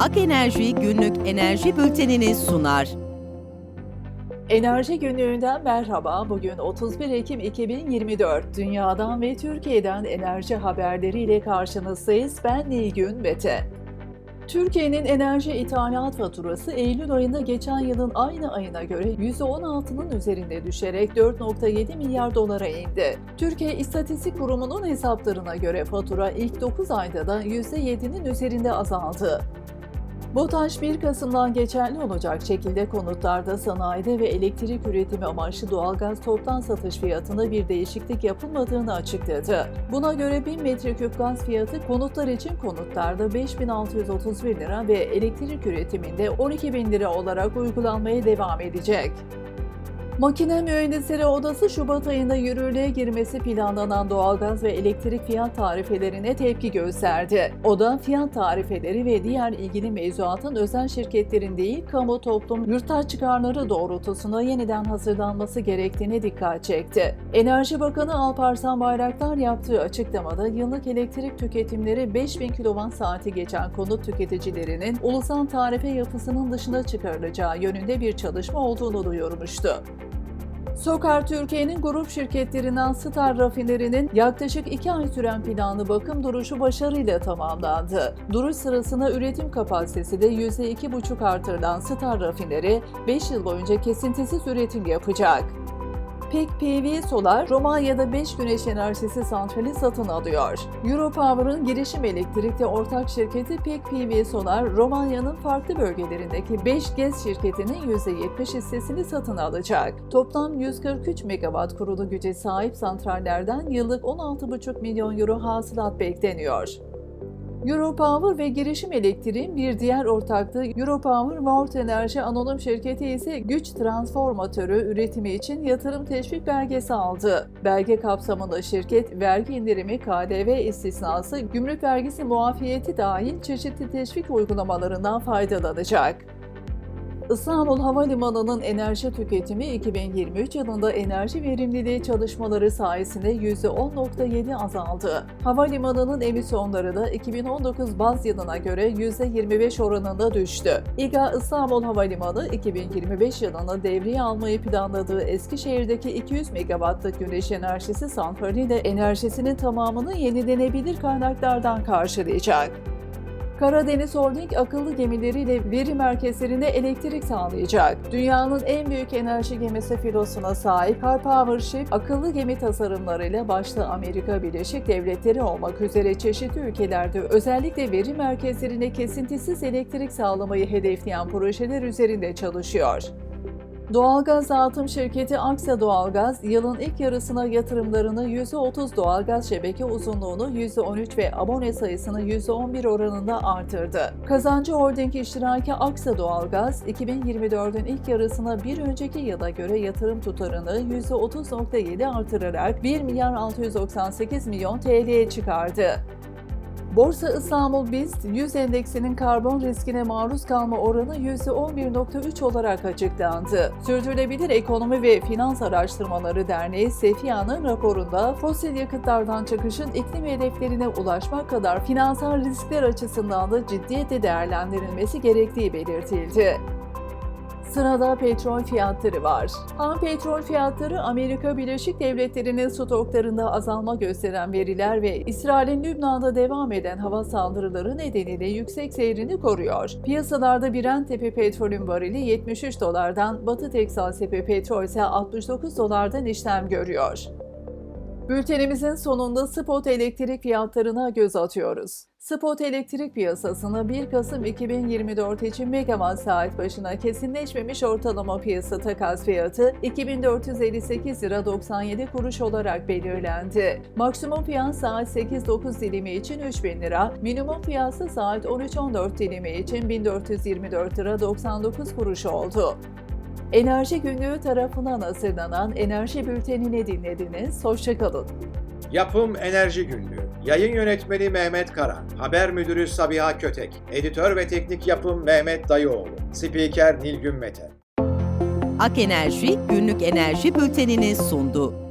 Ak Enerji günlük enerji bültenini sunar. Enerji günlüğünden merhaba. Bugün 31 Ekim 2024. Dünyadan ve Türkiye'den enerji haberleriyle karşınızdayız. Ben Nilgün Mete. Türkiye'nin enerji ithalat faturası Eylül ayında geçen yılın aynı ayına göre %16'nın üzerinde düşerek 4.7 milyar dolara indi. Türkiye İstatistik Kurumu'nun hesaplarına göre fatura ilk 9 ayda da %7'nin üzerinde azaldı. BOTAŞ 1 Kasım'dan geçerli olacak şekilde konutlarda, sanayide ve elektrik üretimi amaçlı doğalgaz toptan satış fiyatında bir değişiklik yapılmadığını açıkladı. Buna göre 1000 metreküp gaz fiyatı konutlar için konutlarda 5631 lira ve elektrik üretiminde 12.000 lira olarak uygulanmaya devam edecek. Makine Mühendisleri Odası Şubat ayında yürürlüğe girmesi planlanan doğalgaz ve elektrik fiyat tarifelerine tepki gösterdi. Oda fiyat tarifeleri ve diğer ilgili mevzuatın özel şirketlerin değil, kamu toplum yurttaş çıkarları doğrultusunda yeniden hazırlanması gerektiğine dikkat çekti. Enerji Bakanı Alparslan Bayraktar yaptığı açıklamada yıllık elektrik tüketimleri 5000 kWh saati geçen konut tüketicilerinin ulusal tarife yapısının dışına çıkarılacağı yönünde bir çalışma olduğunu duyurmuştu. Sokar Türkiye'nin grup şirketlerinden Star Rafineri'nin yaklaşık 2 ay süren planlı bakım duruşu başarıyla tamamlandı. Duruş sırasında üretim kapasitesi de %2,5 artırılan Star Rafineri 5 yıl boyunca kesintisiz üretim yapacak. PEC PV Solar, Romanya'da 5 güneş enerjisi santrali satın alıyor. Europower'ın girişim elektrikte ortak şirketi PEC PV Solar, Romanya'nın farklı bölgelerindeki 5 GES şirketinin %70 hissesini satın alacak. Toplam 143 megawatt kurulu güce sahip santrallerden yıllık 16,5 milyon euro hasılat bekleniyor. Europower ve girişim elektriğin bir diğer ortaklığı Europower World Enerji Anonim Şirketi ise güç transformatörü üretimi için yatırım teşvik belgesi aldı. Belge kapsamında şirket vergi indirimi, KDV istisnası, gümrük vergisi muafiyeti dahil çeşitli teşvik uygulamalarından faydalanacak. İstanbul Havalimanı'nın enerji tüketimi 2023 yılında enerji verimliliği çalışmaları sayesinde %10.7 azaldı. Havalimanı'nın emisyonları da 2019 baz yılına göre %25 oranında düştü. İGA İstanbul Havalimanı 2025 yılında devreye almayı planladığı Eskişehir'deki 200 megawattlık güneş enerjisi santraliyle enerjisinin tamamını yenilenebilir kaynaklardan karşılayacak. Karadeniz Holding akıllı gemileriyle veri merkezlerine elektrik sağlayacak. Dünyanın en büyük enerji gemisi filosuna sahip Car Power Ship, akıllı gemi tasarımlarıyla başta Amerika Birleşik Devletleri olmak üzere çeşitli ülkelerde özellikle veri merkezlerine kesintisiz elektrik sağlamayı hedefleyen projeler üzerinde çalışıyor. Doğalgaz dağıtım şirketi Aksa Doğalgaz, yılın ilk yarısına yatırımlarını %30 doğalgaz şebeke uzunluğunu %13 ve abone sayısını %11 oranında artırdı. Kazancı Holding iştiraki Aksa Doğalgaz, 2024'ün ilk yarısına bir önceki yıla göre yatırım tutarını %30.7 artırarak 1 milyar 698 milyon TL'ye çıkardı. Borsa İstanbul BIST 100 endeksinin karbon riskine maruz kalma oranı %11.3 olarak açıklandı. Sürdürülebilir Ekonomi ve Finans Araştırmaları Derneği Sefya'nın raporunda fosil yakıtlardan çıkışın iklim hedeflerine ulaşmak kadar finansal riskler açısından da ciddiyetle değerlendirilmesi gerektiği belirtildi. Sırada petrol fiyatları var. Ham petrol fiyatları Amerika Birleşik Devletleri'nin stoklarında azalma gösteren veriler ve İsrail'in Lübnan'da devam eden hava saldırıları nedeniyle yüksek seyrini koruyor. Piyasalarda Brent tepe petrolün varili 73 dolardan, Batı Teksas tepe petrol ise 69 dolardan işlem görüyor. Bültenimizin sonunda spot elektrik fiyatlarına göz atıyoruz. Spot elektrik piyasasına 1 Kasım 2024 için megawatt saat başına kesinleşmemiş ortalama piyasa takas fiyatı 2458 lira 97 kuruş olarak belirlendi. Maksimum fiyat saat 8-9 dilimi için 3000 lira, minimum fiyatı saat 13-14 dilimi için 1424 lira 99 kuruş oldu. Enerji Günlüğü tarafından hazırlanan Enerji Bülteni'ni dinlediniz. Hoşçakalın. Yapım Enerji Günlüğü. Yayın yönetmeni Mehmet Kara. Haber müdürü Sabiha Kötek. Editör ve teknik yapım Mehmet Dayıoğlu. Spiker Nilgün Mete. Ak Enerji günlük enerji bültenini sundu.